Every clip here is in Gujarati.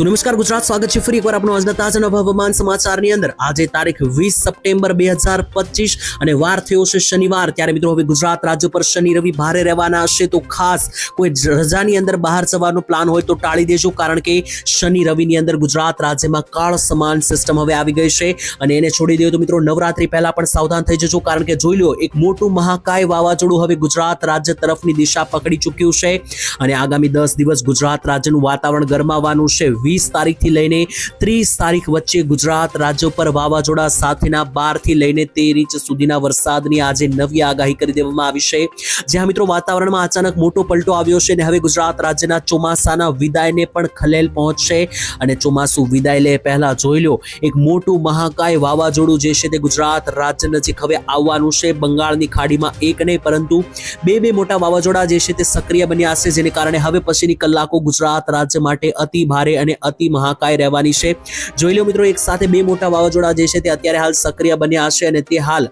તો નમસ્કાર ગુજરાત, સ્વાગત છે ફરી એકવાર આપણો આજના તાજા હવામાન સમાચારની અંદર. આજે તારીખ વીસ સપ્ટેમ્બર બે હજાર પચીસ અને વાર થયો છે શનિવાર. ત્યારે મિત્રો હવે ગુજરાત રાજ્ય પર શનિ, રવિ ભારે રહેવાના હશે. તો ખાસ કોઈ રજાની અંદર બહાર જવાનો પ્લાન હોય તો ટાળી દેજો, કારણ કે શનિ, રવિની અંદર ગુજરાત રાજ્યમાં કાળ સમાન સિસ્ટમ હવે આવી ગઈ છે. અને એને છોડી દેવું તો મિત્રો નવરાત્રી પહેલા પણ સાવધાન થઈ જજો, કારણ કે જોઈ લો એક મોટું મહાકાય વાવાઝોડું હવે ગુજરાત રાજ્ય તરફની દિશા પકડી ચૂક્યું છે. અને આગામી દસ દિવસ ગુજરાત રાજ્યનું વાતાવરણ ગરમાવાનું છે. વીસ તારીખથી લઈને ત્રીસ તારીખ વચ્ચે ગુજરાત રાજ્ય પર વાવાઝોડા સાથેના બારથી લઈને તેર ઇંચ સુધીના વરસાદની આજે નવી આગાહી કરી દેવામાં આવી છે. જ્યાં મિત્રો વાતાવરણમાં અચાનક મોટો પલટો આવ્યો છે અને હવે ગુજરાત રાજ્યના ચોમાસાના વિદાયને પણ ખલેલ પહોંચશે અને ચોમાસું વિદાય લે પહેલા જોઈ લો, એક મોટું મહાકાય વાવાઝોડું જે છે તે ગુજરાત રાજ્ય નજીક હવે આવવાનું છે. બંગાળની ખાડીમાં એક નહીં, પરંતુ બે બે મોટા વાવાઝોડા જે છે તે સક્રિય બન્યા છે, જેને કારણે હવે પછીની કલાકો ગુજરાત રાજ્ય માટે અતિ ભારે અને અતિ મહાકાય રહેવાની છે. જોઈ લો મિત્રો, એક સાથે બે મોટા વાવાઝોડા જે છે તે અત્યારે હાલ સક્રિય બન્યા છે અને તે હાલ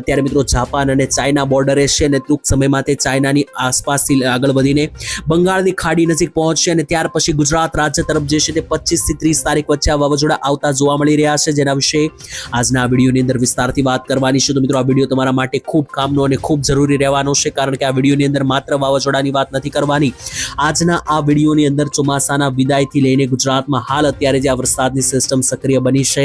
અત્યારે મિત્રો જાપાન અને ચાઇના બોર્ડરે છે અને ટૂંક સમયમાં તે ચાઇનાની આસપાસથી આગળ વધીને બંગાળની ખાડી નજીક પહોંચશે અને ત્યાર પછી ગુજરાત રાજ્ય તરફ જે છે તે પચીસથી ત્રીસ તારીખ વચ્ચે આ વાવાઝોડા આવતા જોવા મળી રહ્યા છે. જેના વિશે આજના વિડીયોની અંદર વિસ્તારથી વાત કરવાની છે. તો મિત્રો, આ વીડિયો તમારા માટે ખૂબ કામનો અને ખૂબ જરૂરી રહેવાનો છે, કારણ કે આ વિડીયોની અંદર માત્ર વાવાઝોડાની વાત નથી કરવાની. આજના આ વિડીયોની અંદર ચોમાસાના વિદાયથી લઈને ગુજરાતમાં હાલ અત્યારે જે આ વરસાદની સિસ્ટમ સક્રિય બની છે,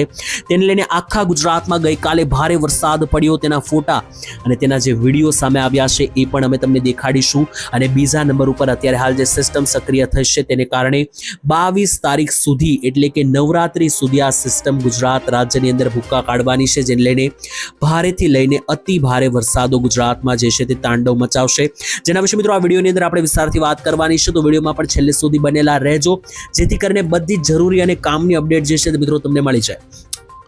તેને લઈને આખા ગુજરાતમાં ગઈકાલે ભારે વરસાદ પડ્યો તેના ફોટા અને તેના જે વીડિયો સામે આવ્યા છે એ પણ અમે તમને દેખાડીશું. અને બીજા નંબર ઉપર અત્યારે હાલ જે સિસ્ટમ સક્રિય થશે તેને કારણે બાવીસ તારીખ સુધી એટલે કે નવરાત્રી સુધી આ સિસ્ટમ ગુજરાત રાજ્યની અંદર ભૂક્કા કાઢવાની છે, જેને લઈને ભારેથી લઈને અતિ ભારે વરસાદો ગુજરાતમાં જે છે તે તાંડવ મચાવશે. જેના વિશે મિત્રો આ વિડીયોની અંદર આપણે વિસ્તારથી વાત કરવાની છે, તો વિડીયોમાં પણ છેલ્લે સુધી બનેલા રહેજો. જેથી કરીને બધી જરૂરી અને કામની અપડેટ જે છે મિત્રો તમને મળી જાય.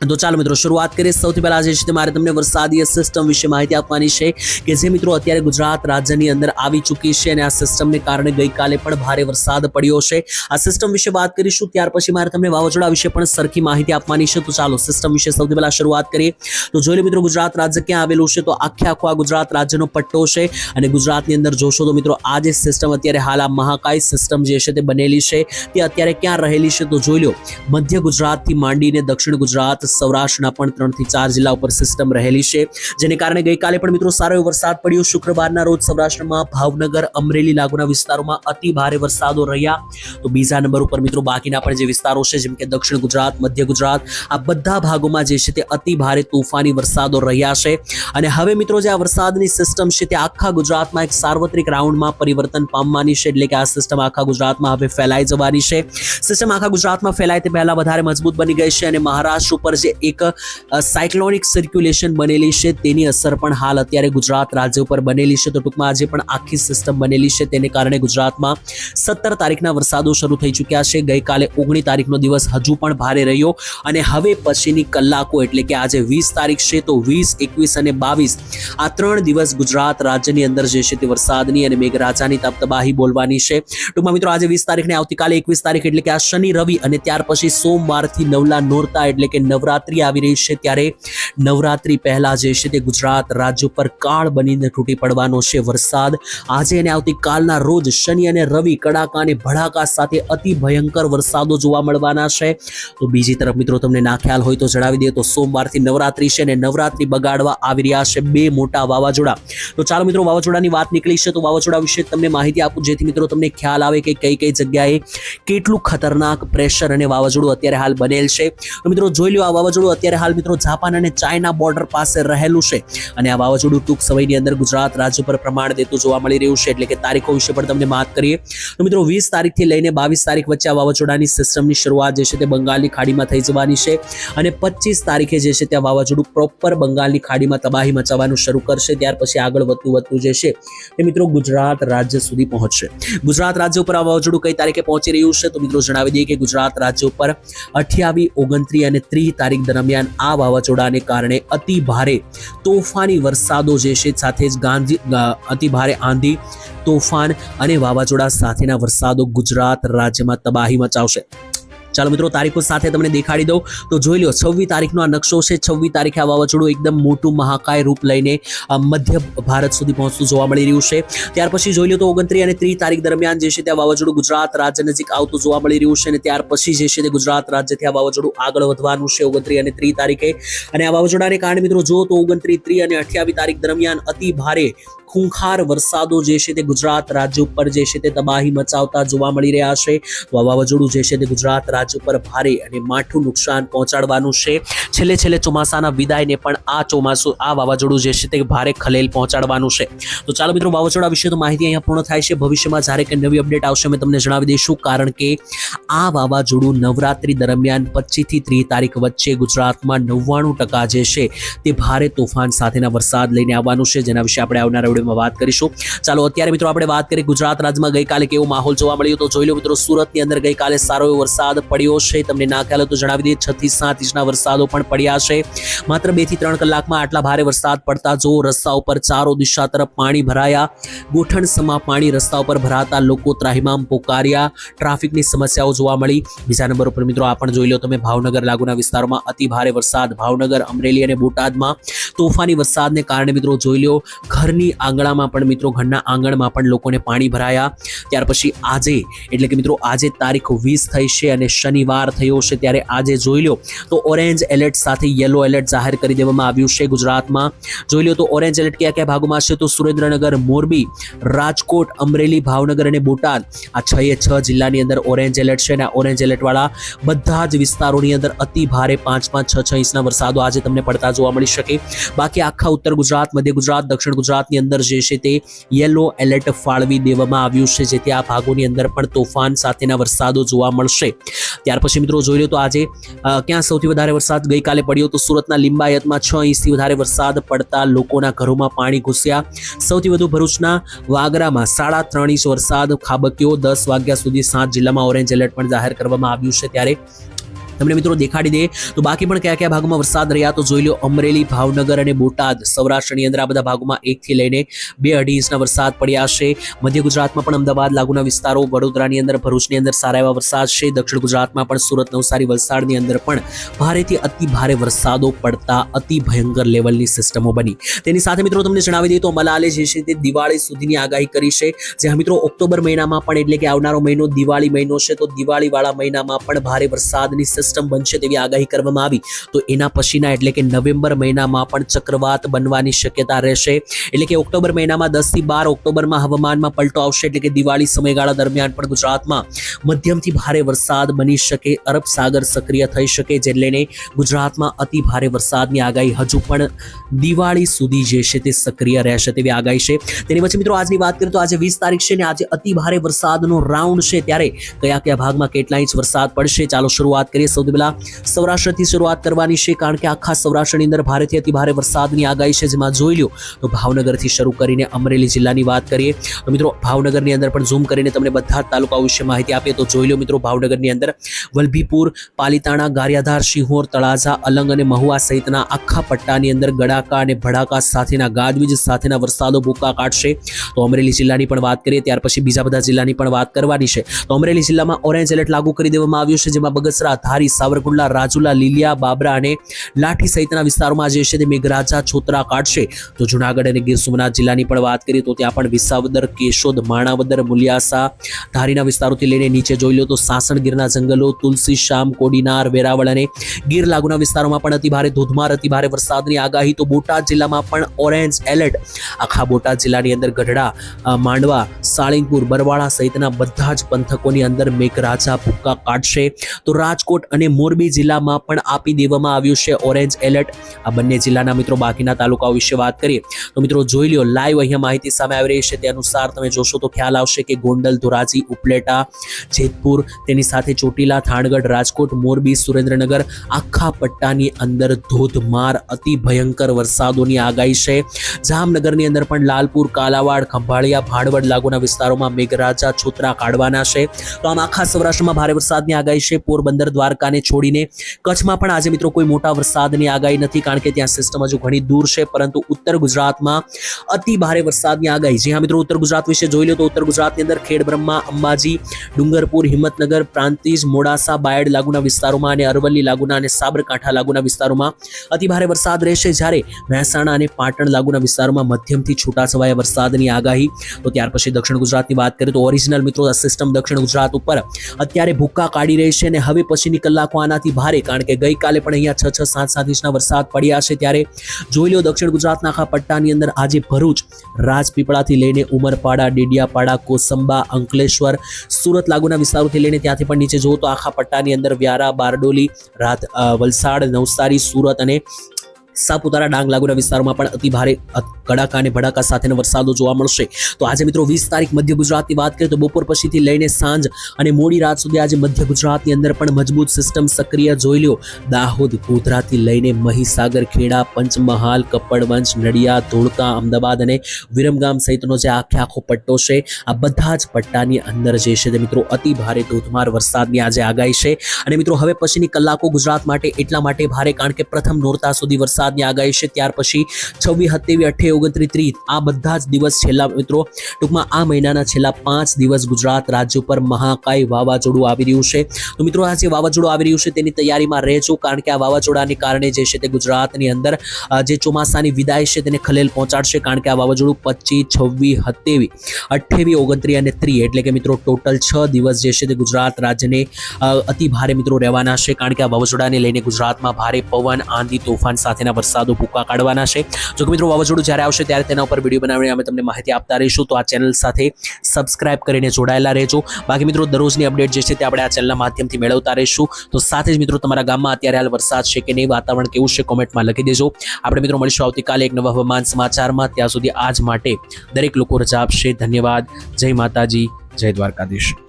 તો ચાલો મિત્રો, શરૂઆત કરીએ. સૌથી પહેલા જે છે મારે તમને વરસાદીય સિસ્ટમ વિશે માહિતી આપવાની છે કે જે મિત્રો અત્યારે ગુજરાત રાજ્યની અંદર આવી ચૂકી છે અને આ સિસ્ટમને કારણે ગઈકાલે પણ ભારે વરસાદ પડ્યો છે. આ સિસ્ટમ વિશે વાત કરીશું, ત્યાર પછી મારે તમને વાવાઝોડા વિશે પણ સરખી માહિતી આપવાની છે. તો ચાલો સિસ્ટમ વિશે સૌથી પહેલા શરૂઆત કરીએ. તો જોઈ લો મિત્રો, ગુજરાત રાજ્ય ક્યાં આવેલું છે? તો આખે આખો આ ગુજરાત રાજ્યનો પટ્ટો છે અને ગુજરાતની અંદર જોશો તો મિત્રો, આ જે સિસ્ટમ અત્યારે હાલ આ મહાકાય સિસ્ટમ જે છે તે બનેલી છે. તે અત્યારે ક્યાં રહેલી છે? તો જોઈ લો, મધ્ય ગુજરાતથી માંડીને દક્ષિણ ગુજરાત સૌરાષ્ટ્રના પણ ત્રણથી ચાર જિલ્લા ઉપર સિસ્ટમ રહેલી છે. જેને કારણે ગઈકાલે પણ મિત્રો સારો વરસાદ પડ્યો. શુક્રવારના રોજ સૌરાષ્ટ્રમાં ભાવનગર, અમરેલી લાગુના વિસ્તારોમાં અતિ ભારે વરસાદો રહ્યા. તો બીજા નંબર ઉપર મિત્રો બાકીના પણ જે વિસ્તારો છે, જેમ કે દક્ષિણ ગુજરાત, મધ્ય ગુજરાત, આ બધા ભાગોમાં જે છે તે અતિ ભારે તોફાની વરસાદો રહ્યા છે. અને હવે મિત્રો જે આ વરસાદની સિસ્ટમ છે તે આખા ગુજરાતમાં એક સાર્વત્રિક રાઉન્ડમાં પરિવર્તન પામવાની છે. એટલે કે આ સિસ્ટમ આખા ગુજરાતમાં હવે ફેલાઈ જવાની છે. સિસ્ટમ આખા ગુજરાતમાં ફેલાય તે પહેલા વધારે મજબૂત બની ગઈ છે અને મહારાષ્ટ્ર ઉપર જે એક સાયક્લોનિક સર્ક્યુલેશન બનેલી છે, તેની અસર પણ હાલ અત્યારે ગુજરાત રાજ્ય ઉપર બનેલી છે. તો ટૂંકમાં આજે પણ આખી સિસ્ટમ બનેલી છે. તેને કારણે ગુજરાતમાં સત્તર તારીખના વરસાદો શરૂ થઈ ચૂક્યા છે. ગઈકાલે ઓગણી તારીખનો દિવસ હજુ પણ ભારે રહ્યો અને હવે પછીની કલાકો એટલે કે આજે વીસ તારીખ છે, તો વીસ, એકવીસ અને બાવીસ આ ત્રણ દિવસ ગુજરાત રાજ્યની અંદર જે છે તે વરસાદની અને મેઘરાજાની તબતબાહી બોલવાની છે. ટૂંકમાં મિત્રો, આજે વીસ તારીખને આવતીકાલે એકવીસ તારીખ એટલે કે આ શનિ રવિ અને ત્યાર પછી સોમવારથી નવલા નોરતા એટલે કે નવરાત્રી આવી રહી છે ત્યારે નવરાત્રી પહેલાં જે છે તે ગુજરાત રાજ્ય પર કાળ બનીને તૂટી પડવાનો છે વરસાદ. આજે અને આવતીકાલના રોજ શનિ અને રવિ કડાકા અને ભડાકા સાથે અતિ ભયંકર વરસાદો જોવા મળવાના છે. તો બીજી તરફ મિત્રો તમને ના ખ્યાલ હોય તો જણાવી દઈએ તો સોમવારથી નવરાત્રી છે અને નવરાત્રી બગાડવા આવી રહ્યા છે બે મોટા વાવાઝોડા. તો ચાલો મિત્રો વાવાઝોડાની વાત નીકળી છે તો વાવાઝોડા વિશે તમને માહિતી આપું જેથી મિત્રો તમને ખ્યાલ આવે કે કઈ કઈ જગ્યાએ કેટલું ખતરનાક પ્રેશર અને વાવાઝોડું અત્યારે હાલ બનેલ છે. તો મિત્રો જોઈ લો આ વાવાઝોડું અત્યારે હાલ મિત્રો જાપાન અને ચાઇના બોર્ડર પાસે રહેલું છે. અને આ વાવાઝોડું ટૂંક સમયની અંદર ગુજરાત રાજ્ય પર પ્રમાણ દેતું જોવા મળી રહ્યું છે, એટલે કે તારીખો વિશે પણ તમને વાત કરીએ. તો મિત્રો, વીસ તારીખથી લઈને બાવીસ તારીખ વચ્ચે આ વાવાઝોડાની સિસ્ટમની શરૂઆત જે છે તે બંગાળની ખાડીમાં થઈ જવાની છે અને પચીસ તારીખે જે છે ત્યાં વાવાઝોડું પ્રોપર બંગાળની ખાડીમાં તબાહી મચાવવાનું શરૂ કરશે, ત્યાર પછી આગળ વધતું વધતું જે છે તે મિત્રો ગુજરાત રાજ્ય સુધી પહોંચશે. ગુજરાત રાજ્ય ઉપર આ વાવાઝોડું કઈ તારીખે પહોંચી રહ્યું છે? તો મિત્રો જણાવી દઈએ કે ગુજરાત રાજ્ય ઉપર અઠ્યાવીસ ઓગણત્રીસ અને ત્રીસ તારીખ દરમિયાન આ વાવાઝોડાને કારણે અતિ ભારે તોફાની વરસાદો જે છે, સાથે જ ગાંધી અતિ ભારે આંધી, તોફાન અને વાવાઝોડા સાથેના વરસાદો ગુજરાત રાજ્યમાં તબાહી મચાવશે. ચાલો મિત્રો, તારીખો સાથે તમને દેખાડી દઉં. તો જોઈ લો છવ્વીસ તારીખનો આ નકશો છે. છવ્વીસ તારીખે આ વાવાઝોડું એકદમ મોટું મહાકાય રૂપ લઈને મધ્ય ભારત સુધી પહોંચતું જોવા મળી રહ્યું છે. ત્યાર પછી જોઈ લો તો ઓગણત્રીસ અને ત્રીસ તારીખ દરમિયાન જે છે તે વાવાઝોડું ગુજરાત રાજ્ય નજીક આવતું જોવા મળી રહ્યું છે અને ત્યાર પછી જે છે તે ગુજરાત રાજ્યથી આ વાવાઝોડું આગળ વધવાનું છે ઓગણત્રીસ અને ત્રીસ તારીખે. અને આ વાવાઝોડાને કારણે મિત્રો, જો તો ઓગણત્રીસ, ત્રીસ અને અઠ્યાવીસ તારીખ દરમિયાન અતિ ભારે ખૂંખાર વરસાદો જે છે તે ગુજરાત રાજ્ય ઉપર જે છે તે તબાહી મચાવતા જોવા મળી રહ્યા છે. વાવાઝોડું જે છે તે ગુજરાત રાજ્ય ઉપર ભારે અને માઠું નુકસાન પહોંચાડવાનું છેલ્લે છેલ્લે ચોમાસાના વિદાયને પણ આ ચોમાસું, આ વાવાઝોડું જે છે તે ભારે ખલેલ પહોંચાડવાનું છે. તો ચાલો મિત્રો, વાવાઝોડા વિશે તો માહિતી અહીંયા પૂર્ણ થાય છે. ભવિષ્યમાં જ્યારે કંઈ નવી અપડેટ આવશે, અમે તમને જણાવી દઈશું. કારણ કે આ વાવાઝોડું નવરાત્રી દરમિયાન પચીસથી ત્રીસ તારીખ વચ્ચે ગુજરાતમાં નવ્વાણું ટકા જે છે તે ભારે તોફાન સાથેના વરસાદ લઈને આવવાનું છે. જેના વિશે આપણે આવનારા વિડીયોમાં વાત કરીશું. ચાલો અત્યારે મિત્રો આપણે વાત કરીએ ગુજરાત રાજ્યમાં ગઈકાલે કેવો માહોલ જોવા મળ્યો તો જોઈ લો મિત્રો, સુરતની અંદર ગઈકાલે સારો એવો વરસાદ પડ્યો છે. તમને ના ખ્યાલ તો જણાવી દઈએ, છ થી સાત ઇંચના વરસાદો પણ પડ્યા છે. માત્ર બેથી ત્રણ કલાકમાં આટલા ભારે વરસાદ પડતા જો રસ્તા ઉપર ચારો દિશા તરફ પાણી ભરાયા. ગોઠણ સમા પાણી રસ્તા ઉપર ભરાતા લોકો ત્રાહિમામ પોકાર્યા. ટ્રાફિકની સમસ્યાઓ જોવા મળી. બીજા નંબર ઉપર મિત્રો આ પણ જોઈ લો તમે, ભાવનગર લાગુના વિસ્તારોમાં અતિ ભારે વરસાદ. ભાવનગર, અમરેલી અને બોટાદમાં તોફાની વરસાદને કારણે મિત્રો જોઈ લો, ઘરની આંગણામાં પણ મિત્રો, ઘરના આંગણમાં પણ લોકોને પાણી ભરાયા. ત્યાર પછી આજે, એટલે કે મિત્રો, આજે તારીખ વીસ થઈ છે અને શનિવાર થયો છે, ત્યારે આજે જોઈ લો તો ઓરેન્જ એલર્ટ સાથે યલો એલર્ટ જાહેર કરી દેવામાં આવ્યું છે ગુજરાતમાં. જોઈ લો તો ઓરેન્જ એલર્ટ કયા કયા ભાગોમાં છે તો સુરેન્દ્રનગર, મોરબી, રાજકોટ, અમરેલી, ભાવનગર અને બોટાદ. આ છ એ છ જિલ્લાની અંદર ઓરેન્જ એલર્ટ છે અને આ ઓરેન્જ એલર્ટવાળા બધા જ વિસ્તારોની અંદર અતિ ભારે પાંચ પાંચ છ છ ઇંચના વરસાદો આજે તમને પડતા જોવા મળી શકે. બાકી આખા ઉત્તર ગુજરાત, મધ્ય ગુજરાત, દક્ષિણ ગુજરાતની અંદર જે છે તે યલો એલર્ટ ફાળવી દેવામાં આવ્યું છે, જેથી આ ભાગોની અંદર પણ તોફાન સાથેના વરસાદો જોવા મળશે. ત્યાર પછી મિત્રો જોઈ લો તો આજે ક્યાં સૌથી વધારે વરસાદ ગઈકાલે પડ્યો તો સુરતના લિંબાયતમાં છ ઇંચથી વધારે વરસાદ પડતા લોકોના ઘરોમાં પાણી ઘૂસ્યા. સૌથી વધુ ભરૂચના વાગરામાં સાડા ત્રણ ઇંચ વરસાદ ખાબક્યો. દસ વાગ્યા સુધી સાત જિલ્લામાં ઓરેન્જ એલર્ટ પણ જાહેર કરવામાં આવ્યું છે. ત્યારે તમને મિત્રો દેખાડી દે તો બાકી પણ કયા કયા ભાગોમાં વરસાદ રહ્યા તો જોઈ લો અમરેલી, ભાવનગર અને બોટાદ સૌરાષ્ટ્રની અંદર આ બધા ભાગોમાં એકથી લઈને બે અઢી ઇંચના વરસાદ પડ્યા છે. મધ્ય ગુજરાતમાં પણ અમદાવાદ લાગુના વિસ્તારો, વડોદરાની અંદર ભરૂચની અંદર સારા એવા વરસાદ છે. દક્ષિણ ગુજરાતમાં પણ સુરત, નવસારી, વલસાડની અંદર પણ ભારેથી અતિ ભારે વરસાદો પડતા અતિ ભયંકર લેવલની સિસ્ટમો બની. તેની સાથે મિત્રો તમને જણાવી દઈએ તો મલાલે જે છે તે દિવાળી સુધીની આગાહી કરી છે. જ્યાં મિત્રો ઓક્ટોબર મહિનામાં પણ એટલે કે આવનારો મહિનો દિવાળી મહિનો છે, તો દિવાળીવાળા મહિનામાં પણ ભારે વરસાદની સિસ્ટમ બનશે તેવી આગાહી કરવામાં આવી. તો એના પછીના એટલે કે નવેમ્બર મહિનામાં પણ ચક્રવાત બનવાની શક્યતા રહેશે. એટલે કે ઓક્ટોબર મહિનામાં દસથી બાર ઓક્ટોબરમાં હવામાનમાં પલટો આવશે. એટલે કે દિવાળી સમયગાળા દરમિયાન પણ ગુજરાતમાં મધ્યમથી ભારે વરસાદ બની શકે. અરબ સાગર સક્રિય થઈ શકે જે લઈને ગુજરાતમાં અતિ ભારે વરસાદની આગાહી હજુ પણ દિવાળી સુધી જે છે તે સક્રિય રહેશે તેવી આગાહી છે. તેની પછી મિત્રો આજની વાત કરીએ તો આજે વીસ તારીખ છે ને આજે અતિ ભારે વરસાદનો રાઉન્ડ છે. ત્યારે કયા કયા ભાગમાં કેટલા ઇંચ વરસાદ પડશે? ચાલો શરૂઆત કરીએ. સૌથી પહેલા સૌરાષ્ટ્રથી શરૂઆત કરવાની છે, કારણ કે આખા સૌરાષ્ટ્રની અંદર ભારેથી અતિ ભારે વરસાદની આગાહી છે, જેમાં જોઈ લો તો ભાવનગરથી શરૂ કરીને અમરેલી જિલ્લાની વાત કરીએ, તો મિત્રો ભાવનગરની અંદર પણ ઝૂમ કરીને તમને બધા જ તાલુકાઓ વિશે માહિતી આપીએ, તો જોઈ લો મિત્રો ભાવનગરની અંદર વલભીપુર, પાલીતાણા, ગારિયાધાર, શિહોર, તળાજા, અલંગ અને મહુવા સહિતના આખા પટ્ટાની અંદર ગડાકા અને ભડાકા સાથેના ગાજવીજ સાથેના વરસાદો ભૂકા કાઢશે. તો અમરેલી જિલ્લાની પણ વાત કરીએ, ત્યાર પછી બીજા બધા જિલ્લાની પણ વાત કરવાની છે. તો અમરેલી જિલ્લામાં ઓરેન્જ એલર્ટ લાગુ કરી દેવામાં આવ્યું છે, જેમાં બગસરા, ધારી સાવરકુંડલા, રાજુલા, લીલિયા, બાબરા અને લાઠી સહિતના વિસ્તારોમાં જે છે તે મેઘરાજા છોતરા કાઢશે. તો જુનાગઢ અને ગીર સોમનાથ જિલ્લાની પણ વાત કરીએ તો ત્યાં પણ વિસાવદર, કેશોદ, માણાવદર, મુલિયાસા ધારીના વિસ્તારોથી લઈને નીચે જોઈ લો તો સાસણ ગીરના જંગલો, તુલસી, શામ, કોડીનાર, વેરાવળ અને ગીર લાગુના વિસ્તારોમાં પણ અતિભારે ધોધમાર અતિભારે વરસાદની આગાહી. તો બોટાદ જિલ્લામાં પણ ઓરેન્જ એલર્ટ. આખા બોટાદ જિલ્લાની અંદર ગઢડા માંડવા, સાળીંગપુર, બરવાળા સહિતના બધા જ પંથકોની અંદર મેઘરાજા ભૂક્કા કાઢશે. તો રાજકોટ અને મોરબી જિલ્લામાં પણ આપી દેવામાં આવ્યું છે ઓરેન્જ એલર્ટ. આ બંને જિલ્લાના મિત્રો બાકીના તાલુકાઓ વિશે વાત કરીએ તો મિત્રો જોઈ લ્યો, લાઈવ અહીંયા માહિતી સામે આવી રહી છે. તે અનુસાર તમે જોશો તો ખ્યાલ આવશે કે ગોંડલ, ધોરાજી, ઉપલેટા, જેતપુર, તેની સાથે ચોટીલા, થાણગઢ, રાજકોટ, મોરબી, સુરેન્દ્રનગર, આખા પટ્ટાની અંદર ધોધમાર, અતિ ભયંકર વરસાદોની આગાહી છે. જામનગરની અંદર પણ લાલપુર, કાલાવાડ, ખંભાળિયા, ભાણવડ લાગુના વિસ્તારોમાં મેઘરાજા, છોતરા કાઢવાના છે. તો આમ આખા સૌરાષ્ટ્રમાં ભારે વરસાદની આગાહી છે. પોરબંદર, દ્વારકા દ્વારકાને છોડીને કચ્છમાં પણ આજે મિત્રો કોઈ મોટા વરસાદની આગાહી નથી, કારણ કે ત્યાં સિસ્ટમ હજુ ઘણી દૂર છે, પરંતુ ઉત્તર ગુજરાતમાં અતિ ભારે વરસાદની આગાહી. જે હા મિત્રો, ઉત્તર ગુજરાત વિશે જોઈ લો તો ઉત્તર ગુજરાતની અંદર ખેડબ્રહ્મા, અંબાજી, ડુંગરપુર, હિંમતનગર, પ્રાંતિજ, મોડાસા, બાયડ લાગુના વિસ્તારોમાં અને અરવલ્લી લાગુના અને સાબરકાંઠા લાગુના વિસ્તારોમાં અતિ ભારે વરસાદ રહેશે. જ્યારે મહેસાણા અને પાટણ લાગુના વિસ્તારોમાં મધ્યમથી છૂટાછવાયા વરસાદની આગાહી. તો ત્યાર પછી દક્ષિણ ગુજરાતની વાત કરીએ તો ઓરિજિનલ મિત્રો સિસ્ટમ દક્ષિણ ગુજરાત ઉપર અત્યારે ભૂક્કા કાઢી રહી છે અને હવે પછીની કલાકો આનાથી ભારે, કારણ કે ગઈકાલે પણ અહીંયા છ છ, સાત સાત ઇંચના વરસાદ પડ્યા છે. ત્યારે જોઈ લો દક્ષિણ ગુજરાતના આખા પટ્ટાની અંદર આજે ભરૂચ, રાજપીપળાથી લઈને ઉમરપાડા, ડેડિયાપાડા, કોસંબા, અંકલેશ્વર, સુરત લાગુના વિસ્તારોથી લઈને ત્યાંથી પણ નીચે જુઓ તો આખા પટ્ટાની અંદર વ્યારા, બારડોલી, રાત વલસાડ, નવસારી, સુરત અને સાપુતારા ડાંગ લાગુના વિસ્તારોમાં પણ અતિ ભારે કડાકા અને ભડાકા સાથેનો વરસાદો જોવા મળશે. તો આજે મિત્રો વીસ તારીખ મધ્ય ગુજરાતની વાત કરીએ તો બપોર પછીથી લઈને સાંજ અને મોડી રાત સુધી આજે મધ્ય ગુજરાતની અંદર પણ મજબૂત સિસ્ટમ સક્રિય જોઈ લ્યો. દાહોદ, ગોધરાથી લઈને મહીસાગર, ખેડા, પંચમહાલ, કપડવંજ નડિયા ધોળકા, અમદાવાદ અને વિરમગામ સહિતનો જે આખે આખો પટ્ટો છે, આ બધા જ પટ્ટાની અંદર જે છે તે મિત્રો અતિ ભારે ધોધમાર વરસાદની આજે આગાહી છે. અને મિત્રો હવે પછીની કલાકો ગુજરાત માટે એટલા માટે ભારે કારણ કે પ્રથમ નોરતા સુધી વરસાદની આગાહી છે. ત્યાર પછી છવ્વીસ સત્યાવીસ અઠ્યાવીસ ઓગણત્રીસ, ત્રીસ. આ બધા જ દિવસ છેલ્લા મિત્રો, ટૂંકમાં આ મહિનાના છેલ્લા પાંચ દિવસ ગુજરાત રાજ્ય ઉપર મહાકાય વાવાઝોડું આવી રહ્યું છે. તો મિત્રો, આ જે વાવાઝોડું આવી રહ્યું છે તેની તૈયારીમાં રહેજો, કારણ કે આ વાવાઝોડાને કારણે જે છે તે ગુજરાતની અંદર જે ચોમાસાની વિદાય છે તેને ખલેલ પહોંચાડશે, કારણ કે આ વાવાઝોડું પચીસ, છવ્વીસ સત્યાવીસ અઠ્યાવીસ ઓગણત્રીસ અને ત્રીસ, એટલે કે મિત્રો, ટોટલ છ દિવસ જે છે તે ગુજરાત રાજ્યને અતિ ભારે મિત્રો રહેવાના છે, કારણ કે આ વાવાઝોડાને લઈને ગુજરાતમાં ભારે પવન, આંધી, તોફાન સાથેના વરસાદો ભૂકા કાઢવાના છે. જો મિત્રો, વાવાઝોડું જ્યારે આવશે ત્યારે તેના ઉપર વીડિયો બનાવીને અમે તમને માહિતી આપતા રહીશું. તો આ ચેનલ સાથે સબસ્ક્રાઇબ કરીને જોડાયેલા રહેજો. બાકી મિત્રો, દરરોજની અપડેટ જે છે તે આપણે આ ચેનલના માધ્યમથી મેળવતા રહીશું. તો સાથે જ મિત્રો, તમારા ગામમાં અત્યારે હાલ વરસાદ છે કે નહીં? વાતાવરણ કેવું છે? કોમેન્ટમાં લખી દેજો. આપણે મિત્રો, મળીશું આવતીકાલે એક નવા હવામાન સમાચારમાં. ત્યાં સુધી આજ માટે દરેક લોકો રજા આપશે. ધન્યવાદ. જય માતાજી. જય દ્વારકાધીશ.